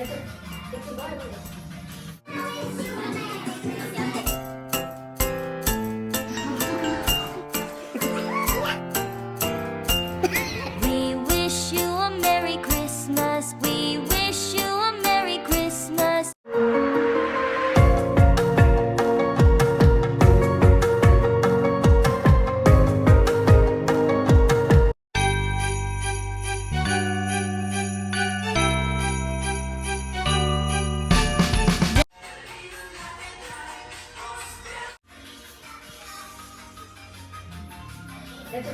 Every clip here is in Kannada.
It's a, it's a 向かっ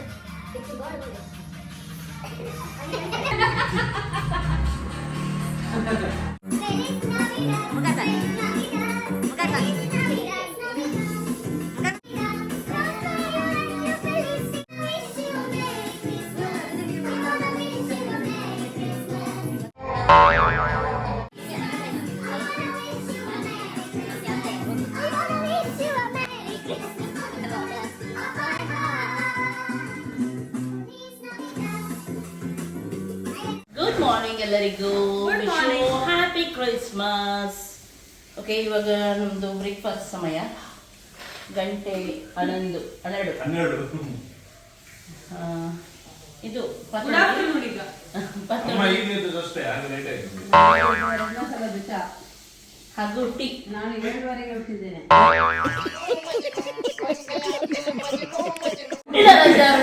たね向かったね morning. Happy Christmas okay ಇವಾಗ ನಮ್ದು ಬ್ರೇಕ್ಫಾಸ್ಟ್ ಸಮಯ. ಗಂಟೆ ಹನ್ನೊಂದು ಹನ್ನೆರಡು. ಹನ್ನೆರಡು. ಇದು ಹಾಗೂ ಟೀ. ನಾನು ಏಳುವರೆಗೆ ಹುಟ್ಟಿದ್ದೇನೆ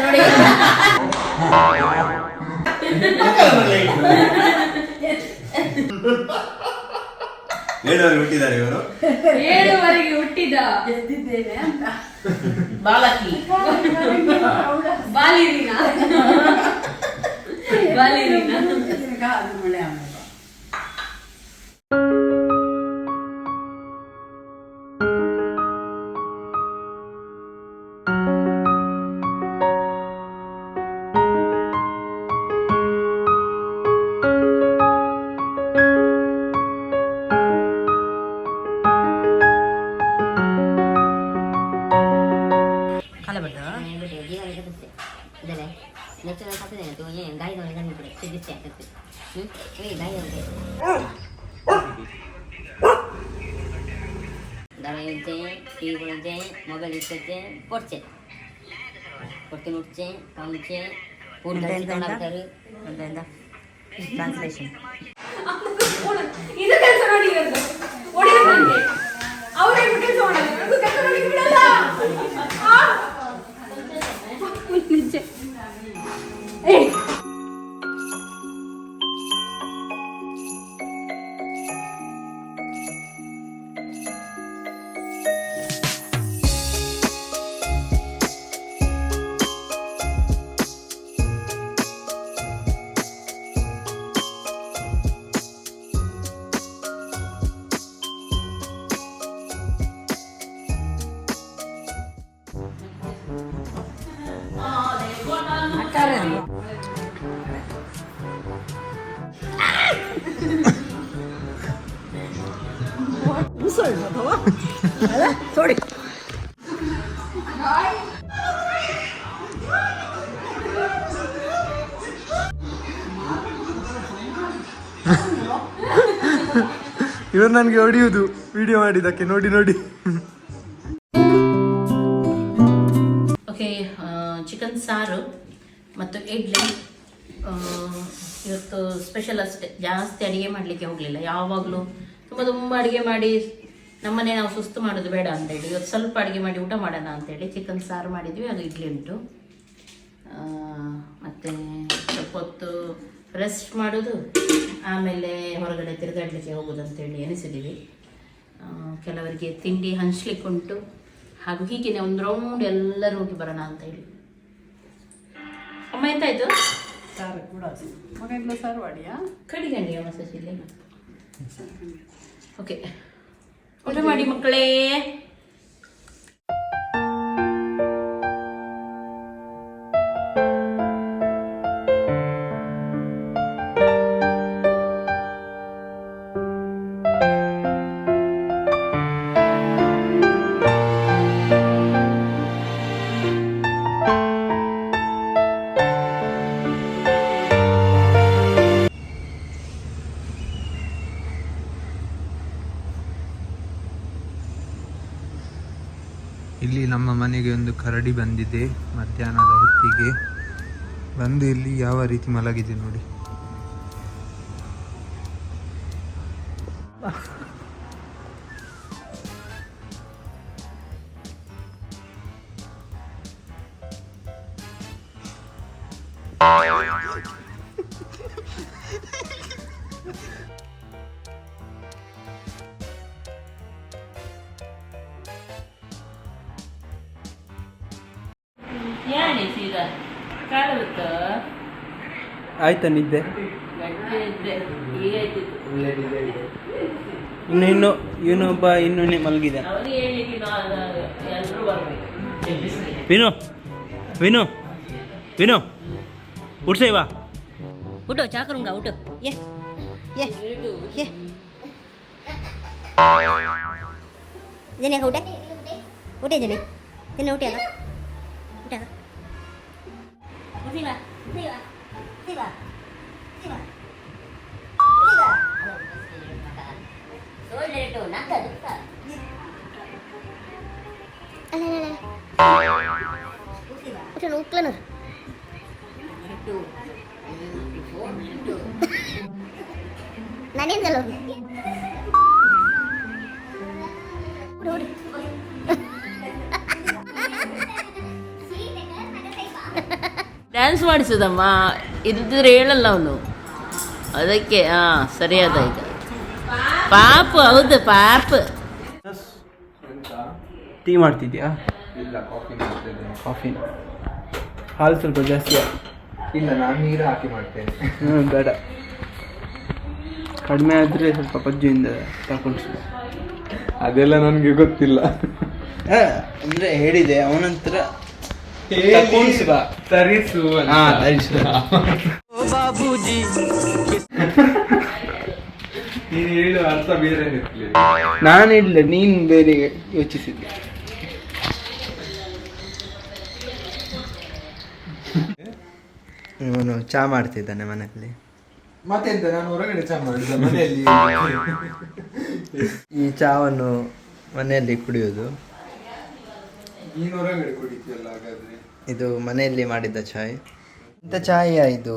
ನೋಡಿ. ಏಳುವರೆ ಹುಟ್ಟಿದ್ದಾರೆ ಇವರು? ಏಳುವರೆಗೆ ಹುಟ್ಟಿದ. ಎದ್ದಿದ್ದೇನೆ ಅಂತ. ಬಾಲಕಿ. ಬಾಲಿರೀನಾ? ಬಾಲಿರೀನಾ? ಕೊಡ್ಚೆ ಕೊಡ್ತೀನಿ ಉಡ್ಚೆ ಕಾಂಚೆ ಊಟ ತಗೊಂಡಾಗ್ತಾರೆ ಟ್ರಾನ್ಸ್ಲೇಷನ್ ನನಗೆ ಹೊಡೆಯುವುದು ವಿಡಿಯೋ ಮಾಡಿದ್ದಕ್ಕೆ. ನೋಡಿ ನೋಡಿ. ಓಕೆ ಚಿಕನ್ ಸಾರು ಮತ್ತು ಇಡ್ಲಿ. ಇವತ್ತು ಸ್ಪೆಷಲ್ ಅಷ್ಟೇ. ಜಾಸ್ತಿ ಅಡುಗೆ ಮಾಡಲಿಕ್ಕೆ ಹೋಗಲಿಲ್ಲ. ಯಾವಾಗಲೂ ತುಂಬ ತುಂಬ ಅಡುಗೆ ಮಾಡಿ ನಮ್ಮನೆ ನಾವು ಸುಸ್ತು ಮಾಡೋದು ಬೇಡ ಅಂತೇಳಿ. ಇವತ್ತು ಸ್ವಲ್ಪ ಅಡುಗೆ ಮಾಡಿ ಊಟ ಮಾಡೋಣ ಅಂತೇಳಿ ಚಿಕನ್ ಸಾರು ಮಾಡಿದ್ವಿ. ಅದು ಇಡ್ಲಿ ಉಂಟು. ಮತ್ತೆ ಸ್ವಲ್ಪ ಹೊತ್ತು ರೆಸ್ಟ್ ಮಾಡೋದು ಆಮೇಲೆ ಹೊರಗಡೆ ತಿರುಗಾಡಲಿಕ್ಕೆ ಹೋಗೋದು ಅಂತೇಳಿ ಎನಿಸಿದ್ದೀವಿ ಕೆಲವರಿಗೆ ತಿಂಡಿ ಹಂಚ್ಲಿಕ್ಕೆ ಉಂಟು ಹಾಗೂ ಹೀಗೇನೆ ಒಂದು ರೌಂಡ್ ಎಲ್ಲರೂ ಹೋಗಿ ಬರೋಣ ಅಂತ ಹೇಳಿ ಅಮ್ಮ ಎಂತಾಯ್ತು? ಸಾರು ಕೂಡ ಸಾರು ಮಾಡಿಯಾ? ಕಡಿಗಂಡಿಯ ಮಸಾಜ್ ಇಲ್ಲ? ಓಕೆ ಊಟ ಮಾಡಿ ಮಕ್ಕಳೇ. ಇಲ್ಲಿ ನಮ್ಮ ಮನೆಗೆ ಒಂದು ಕರಡಿ ಬಂದಿದೆ ಮಧ್ಯಾಹ್ನದ ಹೊತ್ತಿಗೆ. ಬಂದು ಇಲ್ಲಿ ಯಾವ ರೀತಿ ಮಲಗಿದೆ ನೋಡಿ. ಆಯ್ತ ಸೀದಾ ಕಾಲುತ್ತ ಆಯ್ತಾ ನಿದ್ದೆ? ಗಟ್ಟಿ ಇದ್ದೆ ಈಗ ಆಯ್ತಿತ್ತು ಇನ್ನು ಇನ್ನು ಇವನೊಬ್ಬ ಇನ್ನೂ ಇನ್ನು ಅವ್ರಿಗೆ ಹೇಳಿಕ್ಕೆ ನಾನು ಎಲ್ಲರೂ ಊಟ ವಿನು ವಿನು ವಿನು ಉಡ್ಸೈವಾ ಹುಟ್ಟು ಊಟ ಹುಟ್ಟು ಏ ಏ ಏ. ಇದೇನೆ ಊಟ ಊಟ ಇದೇನೆ ತಿನ್ನ ಊಟ ಅಲ್ಲ ಊಟ Nanti, kalau tiba, ಡ್ಯಾನ್ಸ್ ಮಾಡಿಸೋದಮ್ಮ. ಇದ್ದಿದ್ರೆ ಹೇಳಲ್ಲ ಅವನು. ಅದಕ್ಕೆ ಹಾಂ ಸರಿಯಾದ ಈಗ ಪಾಪು ಹೌದು ಪಾಪು. ಟೀ ಮಾಡ್ತಿದ್ಯಾ? ಇಲ್ಲ ಕಾಫಿ ಕಾಫಿ. ಹಾಲು ಸ್ವಲ್ಪ ಜಾಸ್ತಿ. ಇಲ್ಲ ನಾನು ನೀರು ಹಾಕಿ ಮಾಡ್ತೇನೆ. ಹ್ಞೂ ಬೇಡ. ಕಡಿಮೆ ಆದರೆ ಸ್ವಲ್ಪ ಪಜ್ಜಿಯಿಂದ ತಗೊಂಡು ಅದೆಲ್ಲ ನನಗೆ ಗೊತ್ತಿಲ್ಲ. ಅಂದರೆ ಹೇಳಿದೆ ಅವನಂತರ ನೀನು ಹೇಳು ಅರ್ಥ ಬೇರೆ ಇರ್ಲಿ. ನಾನು ಇಲ್ಲ ನೀನು ಬೇರೆ ಯೋಚಿಸಿದ್ದೆ. ಇವನು ಚಾ ಮಾಡ್ತಿದ್ದಾನೆ ಮನೆಯಲ್ಲಿ. ಮತ್ತೆಂತ? ನಾನು ಹೊರಗಡೆ ಚಾ ಮಾಡಿದ್ದೆ ಮನೆಯಲ್ಲಿ. ಈ ಚಾವನ್ನು ಮನೆಯಲ್ಲಿ ಕುಡಿಯೋದು. ನೀನು ಹೊರಗಡೆ ಕುಡಿತೀಯಲ್ಲ ಹಾಗಾದ್ರೆ? ಇದು ಮನೆಯಲ್ಲಿ ಮಾಡಿದ ಚಾಯ್. ಇಂತ ಚಾಯ ಇದು?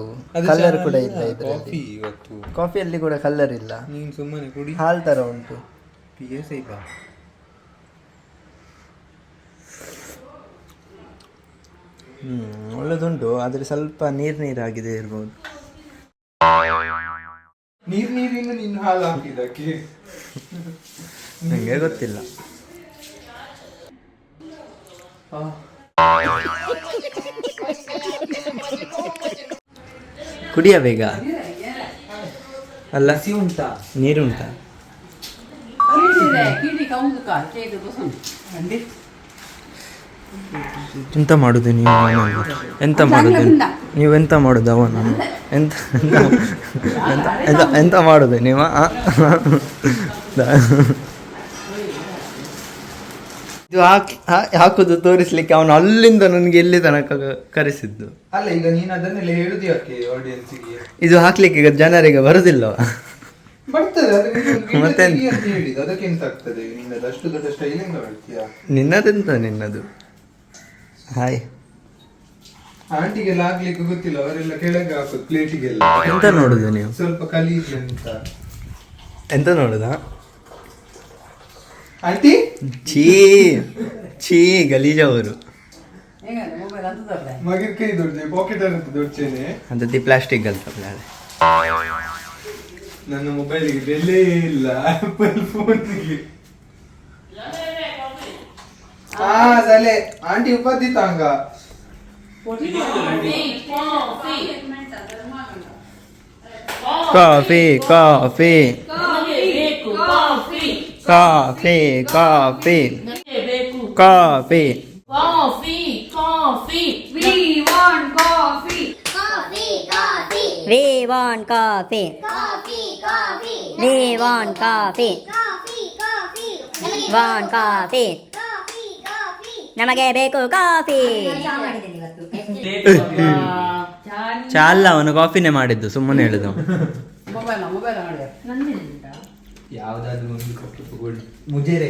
ಕಲರ್ ಕೂಡ ಇಲ್ಲ ಕಾಫಿ ಇದರಲ್ಲಿ ಇವತ್ತು. ಕಾಫಿಯಲ್ಲಿ ಕೂಡ ಕಲರ್ ಇಲ್ಲ. ನೀನು ಸುಮ್ಮನೆ ಕುಡಿ. ಹಾಲ್ ತರ ಉಂಟು. ಹ್ಮ್ ಒಳ್ಳೆದುಂಟು ಆದ್ರೆ ಸ್ವಲ್ಪ ನೀರ್ ನೀರಾಗಿದೆ ಇರ್ಬೋದು. ನೀರ್ ನೀರಿನ ನಿನ್ ಹಾಲು ಹಾಕಿದಕ್ಕೆ ನಂಗೆ ಗೊತ್ತಿಲ್ಲ. ಕುಡಿಯ ಬೇಗ. ಅಲ್ಲ ಉಂಟಾ? ನೀರುಂಟಾ ಎಂತ ಮಾಡುದು ನೀವು? ಎಂತ ಮಾಡುದು? ನೀವು ಎಂತ ಮಾಡುದು, ಅವನು? ಎಂತ ಎಂತ ಎಂತ ಮಾಡುದು ನೀವು? ಹಾಕಿ ಹಾಕುದು ತೋರಿಸ್ಲಿಕ್ಕೆ ಅವನು ಅಲ್ಲಿಂದ ನನಗೆ ಎಲ್ಲಿ ತನಕ ಕರೆಸಿದ್ದು. ಅಲ್ಲ ಈಗ ನೀನು ಅದನ್ನೆಲ್ಲ ಹೇಳುದು ಯಾಕೆ ಆಡಿಯನ್ಸಿಗೆ ಇದು ಹಾಕ್ಲಿಕ್ಕೆ ಈಗ ಜನರಿಗೆ ಬರುದಿಲ್ಲವ. ಬರ್ತದೆ ಅದಕ್ಕೆ ನೀನು ಮತ್ತೆ ಅಂತ ಹೇಳಿದ್ದು. ಆಗ್ತದೆ ನಿನ್ನದು ಅಷ್ಟು ದೊಡ್ಡ ಸ್ಟೈಲಿಂದ ಮಾಡ್ತೀಯಾ ನಿನ್ನದೆಂತ ನಿನ್ನದು? ಹಾಯ್. ಆಂಟಿಗೆಲ್ಲ ಆಗ್ಲಿಕ್ಕೆ ಗೊತ್ತಿಲ್ಲ ಅವರೆಲ್ಲ ಕೆಳಗೆ ಹಾಕುದು ಪ್ಲೇಟಿಗೆಲ್ಲ. ಎಂತ ನೋಡುದು ನೀವು? ಸ್ವಲ್ಪ ಕಲೀಲಿ ಅಂತ. ಎಂತ ನೋಡುದಾ? ಆಂಟಿ? ಛೀ ಛೀ ಗಲೀಜವರು ಮಗಿರ್ ಕೈ ದೊಡ್ಡ ಪಾಕೆಟ್ ಅಂತ ದೊಡ್ಡೇನೆ ಅದಕ್ಕೆ ಪ್ಲಾಸ್ಟಿಕ್ ಗಲ್ತಪ್ಲಾಳೆ ನನ್ನ ಮೊಬೈಲಿಗೆ ಬೆಲೆ ಇಲ್ಲ ಆಪಲ್ ಫೋನ್ಗೆ ಆ ಸಲೆ ಆಂಟಿ ಉಪದಿ ಹಂಗ. Coffee coffee coffee coffee. Coffee. ನನಗೆ ಬೇಕು coffee coffee. Coffee We want coffee. Coffee, coffee, we want coffee. coffee, coffee, we want coffee. coffee, coffee. ನಮಗೆ ವಾಂಟ್ ಕಾಫಿ. coffee, coffee. ನಮಗೆ ಬೇಕು ಕಾಫಿ. ಚಾ ಅಲ್ಲ ಅವನು ಕಾಫಿನೇ ಮಾಡಿದ್ದು ಸುಮ್ಮನೆ ಹೇಳಿದ್ದು ಯಾವ್ದಾದ್ರು ಒಂದು ಕಪ್ಪು ತಗೊಳ್ಳಿ. ಮುಜೇರೆ.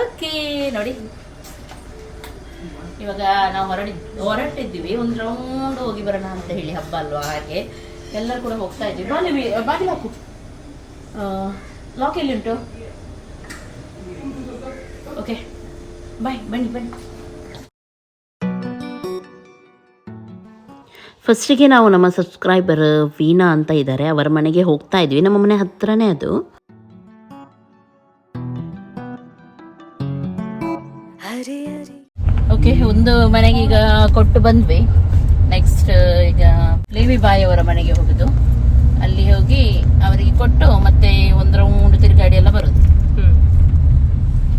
ಓಕೆ ನೋಡಿ. ಇವಾಗ ನಾವು ಹೊರಡಿ ಹೊರಟಿದ್ದೀವಿ. ಒಂದು ರೌಂಡ್ ಹೋಗಿ ಬರೋಣ ಅಂತ ಹೇಳಿ ಹಬ್ಬ ಅಲ್ವಾ ಹಾಗೆ. ಎಲ್ಲರೂ ಕೂಡ ಹೋಗ್ತಾ ಇದ್ವಿ ಬಾಲಿ ಬಾಗಿಲು ಹಾಕು. ಲಾಕ್ ಎಲ್ಲಿ ಉಂಟು ಓಕೆ. ಬಾಯ್ ಬನ್ನಿ ಬನ್ನಿ. ಫಸ್ಟಿಗೆ ನಾವು ನಮ್ಮ ಸಬ್ಸ್ಕ್ರೈಬರ್ ವೀಣಾ ಅಂತ ಇದ್ದಾರೆ ಅವರ ಮನೆಗೆ ಹೋಗ್ತಾ ಇದ್ವಿ. ನಮ್ಮ ಮನೆ ಹತ್ರನೇ ಅದು. ಓಕೆ ಒಂದು ಮನೆಗೆ ಈಗ ಕೊಟ್ಟು ಬಂದ್ವಿ. ನೆಕ್ಸ್ಟ್ ಈಗ ಲೇವಿ ಬಾಯಿ ಅವರ ಮನೆಗೆ ಹೋಗುದು. ಅಲ್ಲಿ ಹೋಗಿ ಅವರಿಗೆ ಕೊಟ್ಟು ಮತ್ತೆ ಒಂದರ ರೌಂಡ್ ತಿರುಗಾಡಿ ಎಲ್ಲ ಬರುದು.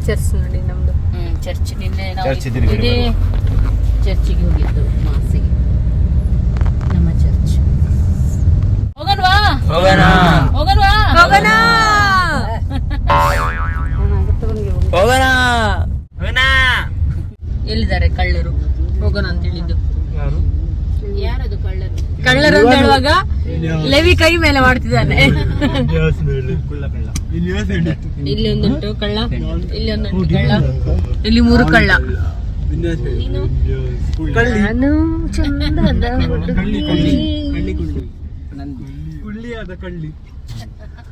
ಚರ್ಚ್ ನೋಡಿ ನಮ್ದು. ಹ್ಮ್ ಚರ್ಚ್ ನಿನ್ನೆ ನಾವು ತಿರುಗಿ ಇದೇ ಚರ್ಚಿಗೆ ಹೋಗಿದ್ದು ಮಾಸಿಗೆ. ಲೆವಿ ಕೈ ಮೇಲೆ ಮಾಡ್ತಿದ್ದಾನೆ. ಇಲ್ಲಿ ಒಂದುಂಟು ಕಳ್ಳ. ಇಲ್ಲಿ ಒಂದುಂಟು ಕಳ್ಳ. ಇಲ್ಲಿ ಮೂರು ಕಳ್ಳ. ನಾನು ಚಂದದ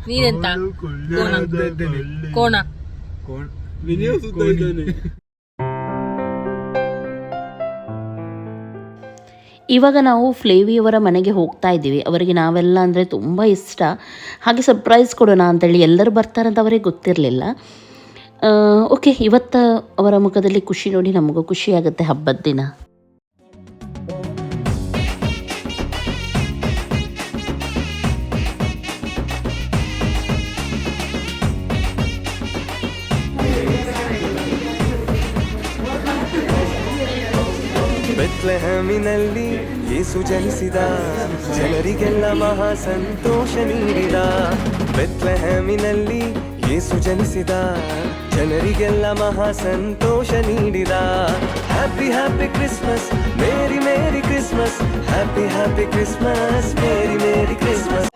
ನೀನೆಂತ? ಕೋಣ. ಕೋಣ. ಇವಾಗ ನಾವು ಫ್ಲೇವಿಯವರ ಮನೆಗೆ ಹೋಗ್ತಾ ಇದ್ದೀವಿ. ಅವರಿಗೆ ನಾವೆಲ್ಲ ಅಂದರೆ ತುಂಬ ಇಷ್ಟ. ಹಾಗೆ ಸರ್ಪ್ರೈಸ್ ಕೊಡೋಣ ಅಂತೇಳಿ ಎಲ್ಲರೂ ಬರ್ತಾರಂತ ಅವರಿಗೆ ಗೊತ್ತಿರಲಿಲ್ಲ. ಓಕೆ ಇವತ್ತು ಅವರ ಮುಖದಲ್ಲಿ ಖುಷಿ ನೋಡಿ ನಮಗೂ ಖುಷಿ ಆಗುತ್ತೆ ಹಬ್ಬದ ದಿನ. ಬೆತ್ಲೆಹಮಿನಲ್ಲಿ ಯೇಸು ಜನಿಸಿದ, ಜನರಿಗೆಲ್ಲ ಮಹಾ ಸಂತೋಷ ನೀಡಿದ. ಬೆತ್ಲೆಹಮಿನಲ್ಲಿ ಯೇಸು ಜನಿಸಿದ, ಜನರಿಗೆಲ್ಲ ಮಹಾ ಸಂತೋಷ ನೀಡಿದ. Happy happy Christmas, merry merry Christmas. Happy happy Christmas, merry merry Christmas.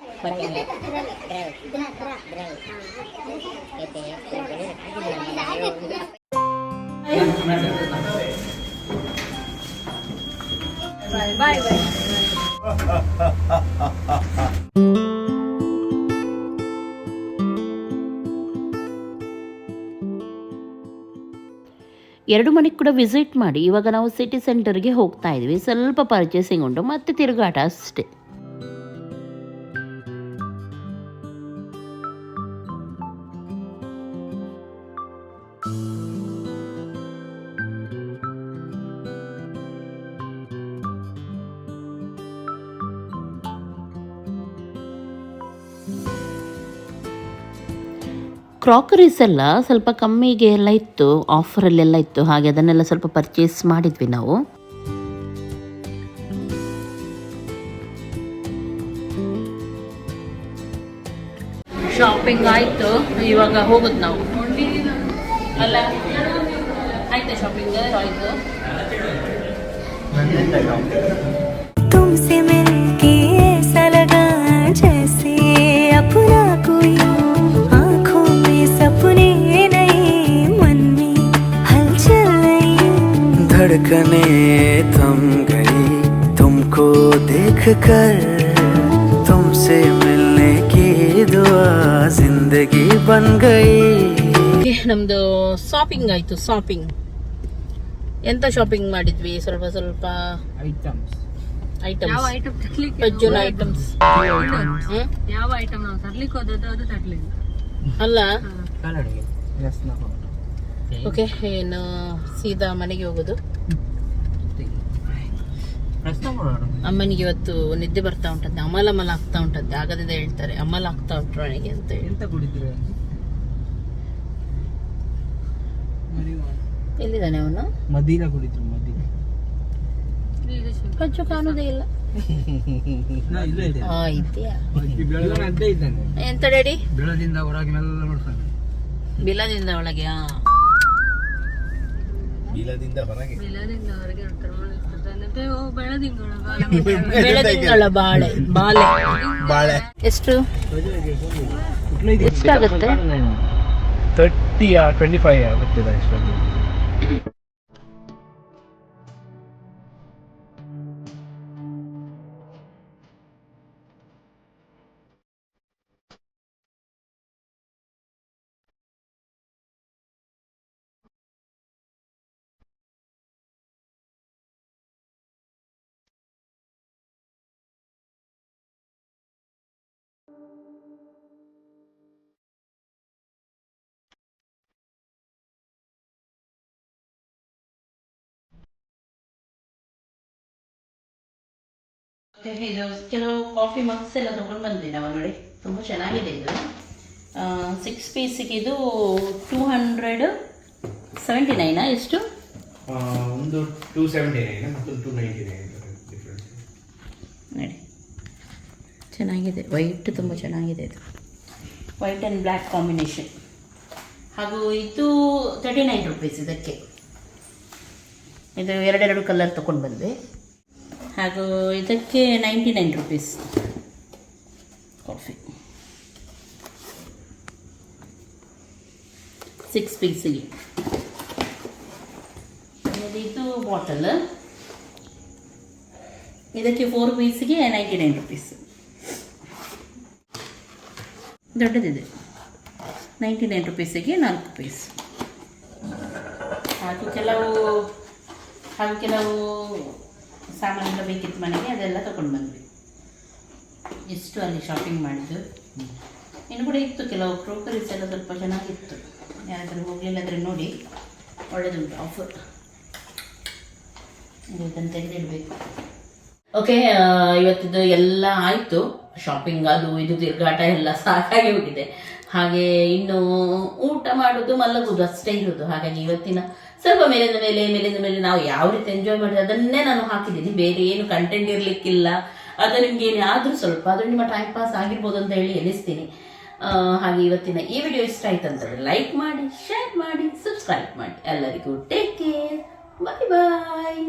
ಬಾಯ್ ಎರಡು ಮನೆಗೆ ಕೂಡ ವಿಸಿಟ್ ಮಾಡಿ ಇವಾಗ ನಾವು ಸಿಟಿ ಸೆಂಟರ್ಗೆ ಹೋಗ್ತಾ ಇದ್ವಿ. ಸ್ವಲ್ಪ ಪರ್ಚೇಸಿಂಗ್ ಉಂಟು, ಮತ್ತೆ ತಿರುಗಾಟ ಅಷ್ಟೇ. ಕ್ರಾಕರೀಸ್ ಎಲ್ಲ ಸ್ವಲ್ಪ ಕಮ್ಮಿಗೆ ಎಲ್ಲ ಇತ್ತು ಆಫರಲ್ಲೆಲ್ಲ ಇತ್ತು ಹಾಗೆ ಅದನ್ನೆಲ್ಲ ಸ್ವಲ್ಪ ಪರ್ಚೇಸ್ ಮಾಡಿದ್ವಿ ನಾವು. ಶಾಪಿಂಗ್ ಆಯ್ತು ಇವಾಗ ಹೋಗುದು ನಾವು. ಅಲ್ಲ ಆಯ್ತಾ ಶಾಪಿಂಗ್ ಆಯ್ತು? कर तुमसे मिलने की दुआ जिंदगी बन गई ಓಕೆ ನಮ್ದು ಶಾಪಿಂಗ್ ಆಯ್ತು ಶಾಪಿಂಗ್ ಎಂತ ಶಾಪಿಂಗ್ ಮಾಡಿದ್ವಿ ಸ್ವಲ್ಪ ಸ್ವಲ್ಪ ಐಟಮ್ಸ್ ಐಟಮ್ಸ್ ಯಾವ ಐಟಮ್ ತರ್ಲಿಕ್ಕೆ ಪಜ್ಜುನ ಐಟಮ್ಸ್ ಯಾವ ಐಟಮ್ ನಾವು ತರ್ಲಿಕ್ಕೆ ಹೋದದ್ದು ಅದು ತರ್ಲಿಲ್ಲ ಅಲ್ಲ ಕನ್ನಡಿಗೆ ಎಸ್ ನಾವು ಓಕೆ ಏನು ಸೀದಾ ಮನೆಗೆ ಹೋಗೋದು ಪ್ರಶ್ನೆ ಮಾಡೋಣ ಅಮ್ಮನಿಗೆ ಇವತ್ತು ನಿದ್ದೆ ಬರ್ತಾ ಉಂಟಂತೆ ಅಮಲ ಅಮಲ ಆಗ್ತಾ ಉಂಟಂತೆ ಆಗದಿಂದ ಹೇಳ್ತಾರೆ ಅಮಲ ಆಗ್ತಾ ಉಂಟು ನನಗೆ ಅಂತ ಎಲ್ಲಿದ್ದಾನೆ ಅವನು? ಮದೀನ ಕುಡಿದ್ರು ಮದೀನ. ಪಜ್ಜು ಕಾಣುವುದೇ ಇಲ್ಲ. ಎಂತ ಡ್ಯಾಡಿ? ಬಿಲದಿಂದ ಹೊರಗೆ ಬಿಲದಿಂದ ಒಳಗೆ ಆ. ಬೀಲದಿಂದ ಹೊರಗೆ ಬೆಳದಿಂಗಳ ಬಾಳೆ. ಬಾಳೆ. ಬಾಳೆ. ಎಷ್ಟು? ಎಷ್ಟಾಗುತ್ತೆ? ತರ್ಟಿ ಟ್ವೆಂಟಿ ಫೈವ್ ಆಗುತ್ತಿದೆ ಅಷ್ಟೊಂದು ಇದು ಕೆಲವು ಕಾಫಿ ಮಗ್ಸ್ ಎಲ್ಲ ತೊಗೊಂಡು ಬಂದ್ವಿ ನಾವು ನೋಡಿ ತುಂಬ ಚೆನ್ನಾಗಿದೆ ಇದು ಸಿಕ್ಸ್ ಪೀಸಿಗೆ ಇದು ಟೂ ಹಂಡ್ರೆಡ್ ಸೆವೆಂಟಿ ನೈನಾ ಎಷ್ಟು ಒಂದು ಟೂ ಸೆವೆಂಟಿ ನೈನ್ ಮತ್ತು ಟೂ ನೈಂಟಿ ನೈನ್ ನೋಡಿ ಚೆನ್ನಾಗಿದೆ ವೈಟ್ ತುಂಬ ಚೆನ್ನಾಗಿದೆ ಇದು ವೈಟ್ ಆ್ಯಂಡ್ ಬ್ಲ್ಯಾಕ್ ಕಾಂಬಿನೇಷನ್ ಹಾಗೂ ಇದು ತರ್ಟಿ ನೈನ್ ರುಪೀಸ್ ಇದಕ್ಕೆ. ಇದು ಎರಡೆರಡು ಕಲರ್ ತೊಗೊಂಡು ಬಂದ್ವಿ ಹಾಗೂ ಇದಕ್ಕೆ ninety nine rupees coffee six ಪೀಸಿಗೆ ಇದು ಬಾಟಲ್ ಇದಕ್ಕೆ ಫೋರ್ ಪೀಸಿಗೆ ನೈಂಟಿ ನೈನ್ ರುಪೀಸ್ ದೊಡ್ಡದಿದೆ. ನೈಂಟಿ ನೈನ್ ರುಪೀಸಿಗೆ ನಾಲ್ಕು ಪೀಸ್ ಹಾಗೂ ಕೆಲವು ಹಾಗೂ ಕೆಲವು ಸಾಮಾನೆಲ್ಲ ಬೇಕಿತ್ತು ಮನೆಗೆ, ಅದೆಲ್ಲ ತಗೊಂಡು ಬಂದ್ವಿ. ಇಷ್ಟು ಅಲ್ಲಿ ಶಾಪಿಂಗ್ ಮಾಡಿದ್ದು? ಇನ್ನು ಕೂಡ ಇತ್ತು, ಕೆಲವು ಕ್ರೋಕರೀಸ್ ಎಲ್ಲ ಸ್ವಲ್ಪ ಚೆನ್ನಾಗಿತ್ತು. ಯಾರಾದರೂ ಹೋಗಲಿಲ್ಲದ್ರೆ ನೋಡಿ, ಒಳ್ಳೆದುಂಟು ಆಫರ್ ಇದನ್ನು ತೆಗೆದಿಡಬೇಕು. ಓಕೆ ಇವತ್ತಿದ್ದು ಎಲ್ಲ ಆಯಿತು. ಶಾಪಿಂಗ್ ಅದು, ಇದು, ತಿರುಗಾಟ ಎಲ್ಲ ಸಾಕಾಗಿ ಹೋಗಿದೆ. ಹಾಗೆ ಇನ್ನು ಊಟ ಮಾಡೋದು ಮಲಗೋದು ಅಷ್ಟೇ ಇರೋದು. ಹಾಗಾಗಿ ಇವತ್ತಿನ ಸ್ವಲ್ಪ ಮೇಲಿಂದ ಮೇಲೆ ಮೇಲಿಂದ ಮೇಲೆ ನಾವು ಯಾವ ರೀತಿ ಎಂಜಾಯ್ ಮಾಡಿದ್ರೆ ಅದನ್ನೇ ನಾನು ಹಾಕಿದ್ದೀನಿ. ಬೇರೆ ಏನು ಕಂಟೆಂಟ್ ಇರಲಿಕ್ಕಿಲ್ಲ. ಅದು ನಿಮ್ಗೆ ಏನಾದರೂ ಸ್ವಲ್ಪ ಅದು ನಿಮ್ಮ ಟೈಮ್ ಪಾಸ್ ಆಗಿರ್ಬೋದು ಅಂತ ಹೇಳಿ ಎನಿಸ್ತೀನಿ ಹಾಗೆ ಇವತ್ತಿನ ಈ ವಿಡಿಯೋ ಇಷ್ಟ ಆಯ್ತು ಅಂತಂದ್ರೆ ಲೈಕ್ ಮಾಡಿ ಶೇರ್ ಮಾಡಿ ಸಬ್ಸ್ಕ್ರೈಬ್ ಮಾಡಿ. ಎಲ್ಲರಿಗೂ ಟೇಕ್ ಕೇರ್ ಬಾಯ್ ಬಾಯ್